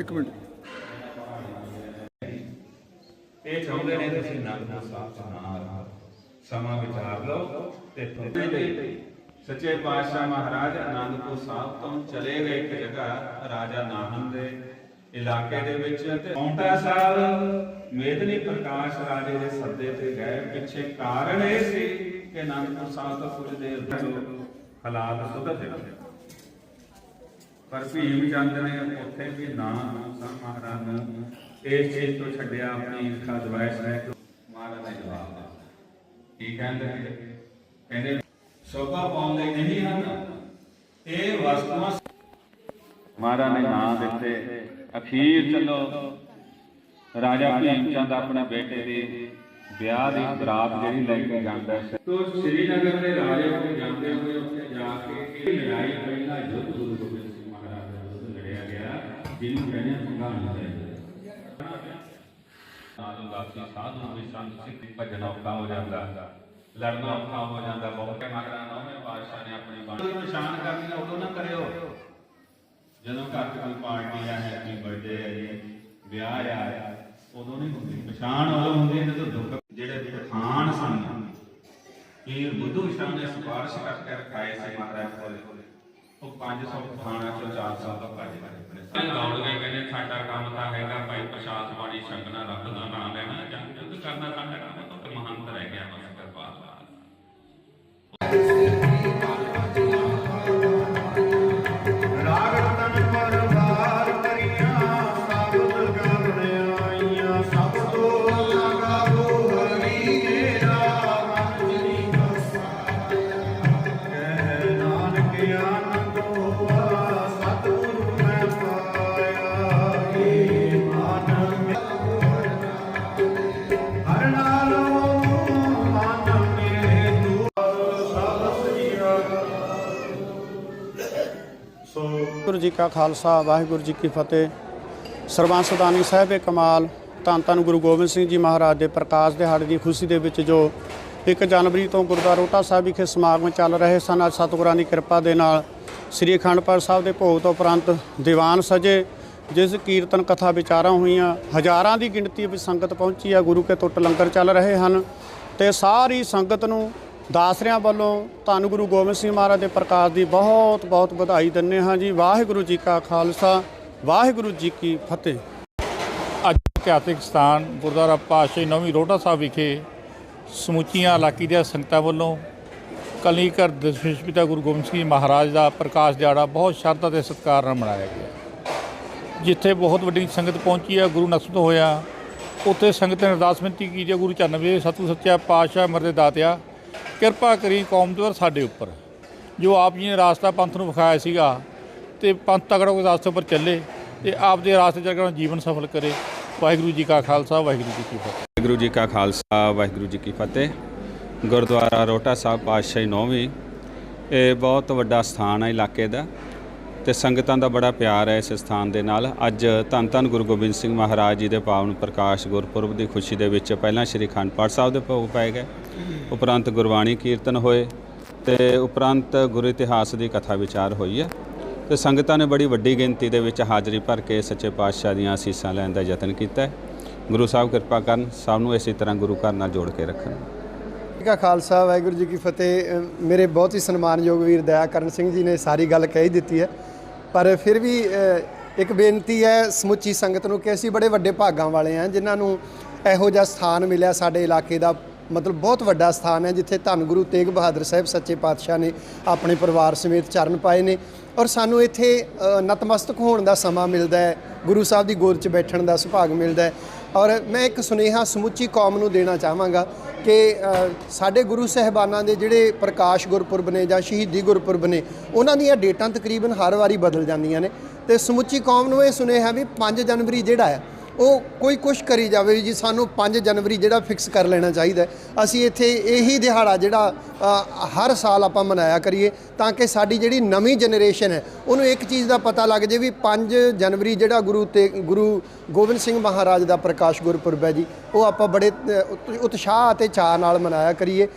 ਇੱਕ ਮਿੰਟ। ਇਹ ਚਾਹੁੰਦੇ ਨੇ ਤੁਸੀਂ ਨੰਦ ਸਾਹਿਬ ਚ ਸਮਾਂ ਵਿਚਾਰ ਲਓ ਤੇ ਤੁਹਾਡੇ ਲਈ। ਸੱਚੇ ਪਾਤਸ਼ਾਹ ਮਹਾਰਾਜ ਆਨੰਦਪੁਰ ਸਾਹਿਬ ਤੋਂ ਚਲੇ ਗਏ ਇੱਕ ਜਗ੍ਹਾ, ਰਾਜਾ ਨਾਹਨ ਦੇ ਇਲਾਕੇ ਦੇ ਵਿੱਚ। ਤੇ ਪੌਂਟਾ ਸਾਹਿਬ ਮੇਦਨੀ ਪ੍ਰਕਾਸ਼ ਰਾਜੇ ਦੇ ਸੱਦੇ ਤੇ ਗਏ। ਪਿੱਛੇ ਕਾਰਨ ਇਹ ਸੀ ਕਿ ਆਨੰਦਪੁਰ ਸਾਹਿਬ ਤੋਂ ਕੁਝ ਦੇਰ ਹਾਲਾਤ ਸੁਧਰ ਗਏ ਪਰ ਭੀਮ ਚੰਦ ਨੇ ਉੱਥੇ ਵੀ ਨਾ ਸਾਹਿਬ ਮਹਾਰਾਜ ਨੂੰ ਇਸ ਚੀਜ਼ ਤੋਂ ਛੱਡਿਆ ਆਪਣੀ ਈਰਖਾ ਦਵਾਇਸ਼ ਹੈ ਮਹਾਰਾਜ ਨੇ ਜਵਾਬ ਦਿੱਤਾ। ਕੀ ਕਹਿੰਦੇ ਕਹਿੰਦੇ, ਸ਼ੋਭਾ ਪਾਉਣ ਨਹੀਂ ਹਨ। ਇਹ ਵਸਤੂਆਂ ਮਹਾਰਾਜ ਨੇ ਨਾਂ ਦਿੱਤੇ। ਅਖੀਰ ਚਲੋ, ਰਾਜਾ ਭੀਮ ਚੰਦ ਆਪਣੇ ਬੇਟੇ ਦੀ ਵਿਆਹ ਦੀ ਬਰਾਤ ਜਿਹੜੀ ਲੈ ਕੇ ਜਾਂਦਾ ਹੈ ਤੋ ਸ੍ਰੀਨਗਰ ਦੇ ਰਾਜੇ ਕੋਲ ਜਾਂਦੇ ਹੋਏ ਉੱਥੇ ਜਾ ਕੇ ਇਹ ਲੜਾਈ ਪਹਿਲਾ ਯੁੱਧ ਗੁਰੂ ਗੋਬਿੰਦ ਸਿੰਘ ਮਹਾਰਾਜ ਦੇ ਵਿਰੁੱਧ ਲੜਿਆ ਗਿਆ ਜਿਹਨੂੰ ਕਹਿੰਦੇ ਆ ਸੰਘਾਣ ਦੇ ਸਾਧੂ ਵੀ ਸੰਤ ਸਿੱਖ ਭਜਨ ਔਖਾ ਹੋ ਜਾਂਦਾ। ਲੜਨਾ ਔਖਾ ਹੋ ਜਾਂਦਾ ਬਹੁਤ ਮਹਾਰਾਜ ਨੌਵੇਂ ਪਾਤਸ਼ਾਹ ਨੇ ਆਪਣੀ ਬਾਣੀ ਨੂੰ ਨਿਸ਼ਾਨ ਕਰਨੀ ਆ, ਉਦੋਂ ਨਾ ਕਰਿਓ। ਜਦੋਂ ਘਰ 'ਚ ਕੋਈ ਪਾਰਟੀ ਆ ਹੈਪੀ ਬਰਥਡੇ ਹੈ ਜੀ ਵਿਆਹ ਆ ਉਦੋਂ ਨਹੀਂ ਹੁੰਦੀ। ਪਛਾਣ ਉਦੋਂ ਹੁੰਦੀ ਹੈ ਜਦੋਂ ਦੁੱਖ ਜਿਹੜੇ ਪਠਾਨ ਸਨ। ਪੀਰ ਬੁੱਧੂ ਸ਼ਾਹ ਨੇ ਸਿਫਾਰਿਸ਼ ਕਰਕੇ ਰਖਾਏ ਸੀ ਮਹਾਰਾਜ ਕੋਲ। ਉਹ 500 ਪਠਾਨਾਂ ਚੋਂ 400 ਦਾ ਭੱਜ ਗਏ। ਦੌੜ ਗਏ, ਕਹਿੰਦੇ ਸਾਡਾ ਕੰਮ ਤਾਂ ਹੈਗਾ ਭਾਈ, ਪ੍ਰਸ਼ਾਦ ਬਾਣੀ ਛਕਣਾ ਰੱਬ ਦਾ ਨਾਮ ਲੈਣਾ ਜੰਗ ਜੁੱਧ ਕਰਨਾ ਸਾਡਾ ਕੰਮ ਜੀ ਕਾ ਖਾਲਸਾ, ਵਾਹਿਗੁਰੂ ਜੀ ਕੀ ਫਤਿਹ। ਸਰਬੰਸ ਦਾਨੀ ਸਾਹਿਬ ਏ ਕਮਾਲ। ਧੰਨ ਧੰਨ ਗੁਰੂ ਗੋਬਿੰਦ ਸਿੰਘ ਜੀ ਮਹਾਰਾਜ ਦੇ ਪ੍ਰਕਾਸ਼ ਦਿਹਾੜੇ ਦੀ ਖੁਸ਼ੀ ਦੇ ਵਿੱਚ ਜੋ 1 ਜਨਵਰੀ ਤੋਂ ਗੁਰਦੁਆਰਾ ਰੋਟਾ ਸਾਹਿਬ ਵਿਖੇ ਸਮਾਗਮ ਚੱਲ ਰਹੇ ਸਨ, ਅੱਜ ਸਤਿਗੁਰਾਂ ਦੀ ਕਿਰਪਾ ਦੇ ਨਾਲ ਸ੍ਰੀ ਅਖੰਡ ਪਾਠ ਸਾਹਿਬ ਦੇ ਭੋਗ ਤੋਂ ਉਪਰੰਤ ਦੀਵਾਨ ਸਜੇ, ਜਿਸ ਕੀਰਤਨ ਕਥਾ ਵਿਚਾਰਾਂ ਹੋਈਆਂ, ਹਜ਼ਾਰਾਂ ਦੀ ਗਿਣਤੀ ਵਿੱਚ ਸੰਗਤ ਪਹੁੰਚੀ ਆ, ਗੁਰੂ ਕੇ ਟੁੱਟ ਲੰਗਰ ਚੱਲ ਰਹੇ ਹਨ ਤੇ ਸਾਰੀ ਸੰਗਤ ਨੂੰ ਦਾਸਰਿਆਂ ਵੱਲੋਂ ਧੰਨ ਗੁਰੂ ਗੋਬਿੰਦ ਸਿੰਘ ਮਹਾਰਾਜ ਦੇ ਪ੍ਰਕਾਸ਼ ਦੀ ਬਹੁਤ ਬਹੁਤ ਵਧਾਈ ਦਿੰਦੇ ਹਾਂ ਜੀ। ਵਾਹਿਗੁਰੂ ਜੀ ਕਾ ਖਾਲਸਾ, ਵਾਹਿਗੁਰੂ ਜੀ ਕੀ ਫਤਿਹ। ਅੱਜ ਇਤਿਹਾਸਿਕ ਸਥਾਨ ਗੁਰਦੁਆਰਾ ਪਾਤਸ਼ਾਹੀ ਨੌਵੀਂ ਰੋਟਾ ਸਾਹਿਬ ਵਿਖੇ ਸਮੁੱਚੀਆਂ ਇਲਾਕੇ ਦੀਆਂ ਸੰਗਤਾਂ ਵੱਲੋਂ ਕਲੀਕਰ ਦਸ਼ਮੇਸ਼ ਪਿਤਾ ਗੁਰੂ ਗੋਬਿੰਦ ਸਿੰਘ ਜੀ ਮਹਾਰਾਜ ਦਾ ਪ੍ਰਕਾਸ਼ ਦਿਹਾੜਾ ਬਹੁਤ ਸ਼ਰਧਾ ਤੇ ਸਤਿਕਾਰ ਨਾਲ ਮਨਾਇਆ ਗਿਆ। ਜਿੱਥੇ ਬਹੁਤ ਵੱਡੀ ਸੰਗਤ ਪਹੁੰਚੀ ਹੈ, ਗੁਰੂ ਨਸਮਤ ਹੋਇਆ। ਉੱਥੇ ਸੰਗਤ ਨੇ ਅਰਦਾਸ ਬੇਨਤੀ ਕੀਤੀ ਹੈ, ਗੁਰੂ ਚਰਨਵੇ ਸਤੂ ਸੱਚਾ ਪਾਤਸ਼ਾਹ ਮਰਦੇ ਦਾਤਿਆ। ਕਿਰਪਾ ਕਰੀ ਕੌਮ ਦੇ ਸਾਡੇ ਉੱਪਰ। ਜੋ ਆਪ ਜੀ ਨੇ ਰਾਸਤਾ ਪੰਥ ਨੂੰ ਵਿਖਾਇਆ ਸੀਗਾ ਤੇ ਪੰਥ ਤਕੜਾ ਕੋਈ ਰਾਸਤੇ ਉੱਪਰ ਚੱਲੇ ਤੇ ਆਪ ਦੇ ਰਾਸਤੇ ਚੱਲ ਕੇ ਜੀਵਨ ਸਫਲ ਕਰੇ। ਵਾਹਿਗੁਰੂ ਜੀ ਕਾ ਖਾਲਸਾ, ਵਾਹਿਗੁਰੂ ਜੀ ਕੀ ਫਤਿਹ। ਵਾਹਿਗੁਰੂ ਜੀ ਕਾ ਖਾਲਸਾ, ਵਾਹਿਗੁਰੂ ਜੀ ਕੀ ਫਤਿਹ। ਗੁਰਦੁਆਰਾ ਰੋਟਾ ਸਾਹਿਬ ਪਾਤਸ਼ਾਹੀ ਨੌਵੀਂ, ਇਹ ਬਹੁਤ ਵੱਡਾ ਸਥਾਨ ਹੈ ਇਲਾਕੇ ਦਾ। ਤੇ ਸੰਗਤਾਂ ਦਾ ਬੜਾ ਪਿਆਰ ਹੈ ਇਸ ਸਥਾਨ ਦੇ ਨਾਲ। ਅੱਜ ਧੰਨ ਧੰਨ ਗੁਰੂ ਗੋਬਿੰਦ ਸਿੰਘ ਮਹਾਰਾਜ ਜੀ ਦੇ ਪਾਵਨ ਪ੍ਰਕਾਸ਼ ਗੁਰਪੁਰਬ ਦੀ ਖੁਸ਼ੀ ਦੇ ਵਿੱਚ ਪਹਿਲਾਂ ਸ੍ਰੀ ਅਖੰਡ ਪਾਠ ਸਾਹਿਬ ਦੇ ਭੋਗ ਪਾਏ ਗਏ। ਉਪਰੰਤ ਗੁਰਬਾਣੀ ਕੀਰਤਨ ਹੋਏ ਤੇ ਉਪਰੰਤ ਗੁਰੂ ਇਤਿਹਾਸ ਦੀ ਕਥਾ ਵਿਚਾਰ ਹੋਈ ਹੈ। ਤੇ ਸੰਗਤਾਂ ਨੇ ਬੜੀ ਵੱਡੀ ਗਿਣਤੀ ਦੇ ਵਿੱਚ ਹਾਜ਼ਰੀ ਭਰ ਕੇ ਸੱਚੇ ਪਾਤਸ਼ਾਹ ਦੀਆਂ ਅਸੀਸਾਂ ਲੈਣ ਦਾ ਯਤਨ ਕੀਤਾ ਗੁਰੂ ਸਾਹਿਬ ਕਿਰਪਾ ਕਰਨ, ਸਭ ਨੂੰ ਇਸੇ ਤਰ੍ਹਾਂ ਗੁਰੂ ਘਰ ਨਾਲ ਜੋੜ ਕੇ ਰੱਖਣ। ਕਾ ਖਾਲਸਾ, ਵਾਹਿਗੁਰੂ ਜੀ ਕੀ ਫਤਿਹ। ਮੇਰੇ ਬਹੁਤ ਹੀ ਸਨਮਾਨਯੋਗ ਵੀਰ ਦਇਆ ਕਰਨ ਸਿੰਘ ਜੀ ਨੇ ਸਾਰੀ ਗੱਲ ਕਹਿ ਦਿੱਤੀ ਹੈ। ਪਰ ਫਿਰ ਵੀ ਇੱਕ ਬੇਨਤੀ ਹੈ ਸਮੁੱਚੀ ਸੰਗਤ ਨੂੰ ਕਿ ਅਸੀਂ ਬੜੇ ਵੱਡੇ ਭਾਗਾਂ ਵਾਲੇ ਹਾਂ, ਜਿਨ੍ਹਾਂ ਨੂੰ ਇਹੋ ਜਿਹਾ ਸਥਾਨ ਮਿਲਿਆ ਸਾਡੇ ਇਲਾਕੇ ਦਾ, ਮਤਲਬ ਬਹੁਤ ਵੱਡਾ ਸਥਾਨ ਹੈ, ਜਿੱਥੇ ਧੰਨ ਗੁਰੂ ਤੇਗ ਬਹਾਦਰ ਸਾਹਿਬ ਸੱਚੇ ਪਾਤਸ਼ਾਹ ਨੇ ਆਪਣੇ ਪਰਿਵਾਰ ਸਮੇਤ ਚਰਨ ਪਾਏ ਨੇ। ਔਰ ਸਾਨੂੰ ਇੱਥੇ ਨਤਮਸਤਕ ਹੋਣ ਦਾ ਸਮਾਂ ਮਿਲਦਾ ਹੈ, ਗੁਰੂ ਸਾਹਿਬ ਦੀ ਗੋਦ 'ਚ ਬੈਠਣ ਦਾ ਸੁਭਾਗ ਮਿਲਦਾ ਹੈ। ਔਰ ਮੈਂ ਇੱਕ ਸੁਨੇਹਾ ਸਮੁੱਚੀ ਕੌਮ ਨੂੰ ਦੇਣਾ ਚਾਹਾਂਗਾ ਕਿ ਸਾਡੇ ਗੁਰੂ ਸਾਹਿਬਾਨਾਂ ਦੇ ਜਿਹੜੇ ਪ੍ਰਕਾਸ਼ ਗੁਰਪੁਰਬ ਨੇ ਜਾਂ ਸ਼ਹੀਦੀ ਗੁਰਪੁਰਬ ਨੇ, ਉਹਨਾਂ ਦੀਆਂ ਡੇਟਾਂ ਤਕਰੀਬਨ ਹਰ ਵਾਰੀ ਬਦਲ ਜਾਂਦੀਆਂ ਨੇ। ਤੇ ਸਮੁੱਚੀ ਕੌਮ ਨੂੰ ਇਹ ਸੁਨੇਹਾ ਵੀ 5 ਜਨਵਰੀ ਜਿਹੜਾ ਹੈ ਉਹ ਕੋਈ ਕੁਛ ਕਰੀ ਜਾਵੇ ਜੀ, ਸਾਨੂੰ 5 ਜਨਵਰੀ ਜਿਹੜਾ ਫਿਕਸ ਕਰ ਲੈਣਾ ਚਾਹੀਦਾ ਅਸੀਂ ਇੱਥੇ ਇਹੀ ਦਿਹਾੜਾ ਜਿਹੜਾ ਹਰ ਸਾਲ ਆਪਾਂ ਮਨਾਇਆ ਕਰੀਏ ਤਾਂ ਕਿ ਸਾਡੀ ਜਿਹੜੀ ਨਵੀਂ ਜਨਰੇਸ਼ਨ ਹੈ, ਉਹਨੂੰ ਇੱਕ ਚੀਜ਼ ਦਾ ਪਤਾ ਲੱਗ ਜੇ ਵੀ 5 ਜਨਵਰੀ ਜਿਹੜਾ ਗੁਰੂ ਤੇ, ਗੁਰੂ ਗੋਬਿੰਦ ਸਿੰਘ ਮਹਾਰਾਜ ਦਾ ਪ੍ਰਕਾਸ਼ ਗੁਰਪੁਰਬ ਹੈ ਜੀ, ਉਹ ਆਪਾਂ ਬੜੇ ਉਤਸ਼ਾਹ ਅਤੇ ਚਾਅ ਨਾਲ ਮਨਾਇਆ ਕਰੀਏ।